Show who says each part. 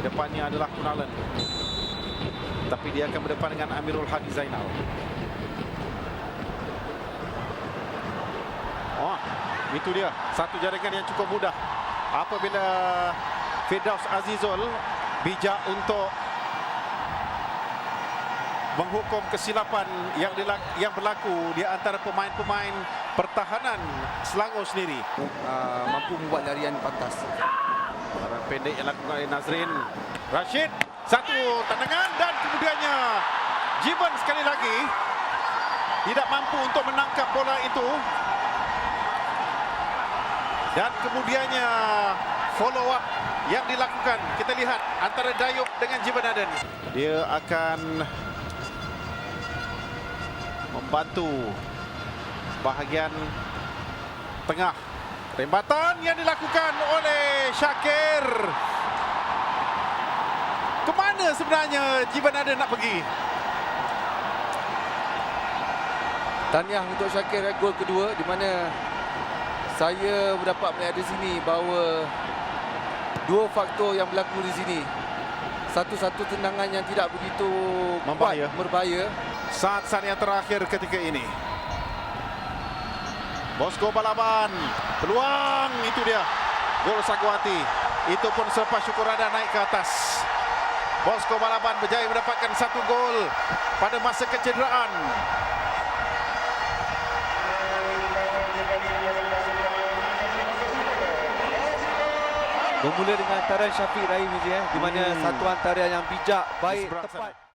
Speaker 1: Di depannya adalah Kunalan. Tapi dia akan berdepan dengan Amirul Hadi Zainal. Oh, itu dia. Satu jaringan yang cukup mudah. Apabila Firdaus Azizul bijak untuk menghukum kesilapan yang yang berlaku di antara pemain-pemain pertahanan Selangor sendiri.
Speaker 2: uh, mampu membuat larian pantas.
Speaker 1: Barang pendek yang dilakukan oleh Nazrin. Rashid, satu tendangan dan kemudiannya Jiban sekali lagi tidak mampu untuk menangkap bola itu. Dan kemudiannya follow up yang dilakukan. Kita lihat antara Dayuk dengan Jiban Aden. Dia akan membantu bahagian tengah. Rembatan yang dilakukan oleh Syakir. Kemana sebenarnya Jiban Aden nak pergi?
Speaker 2: Tahniah untuk Syakir eh, gol kedua di mana saya mendapat melihat di sini bahawa dua faktor yang berlaku di sini. Satu-satu tendangan yang tidak begitu kuat, berbahaya.
Speaker 1: Saat-saat yang terakhir ketika ini. Bosco Balaban. Peluang itu dia. Gol Sagwati. Itu pun selepas Syukurada naik ke atas. Bosco Balaban berjaya mendapatkan satu gol pada masa kecederaan.
Speaker 3: Bermula dengan antaran Syafiq Rahim je eh, di mana
Speaker 1: Hmm.
Speaker 3: satu antara yang bijak, baik,
Speaker 1: Seberang
Speaker 3: tepat.
Speaker 1: sana.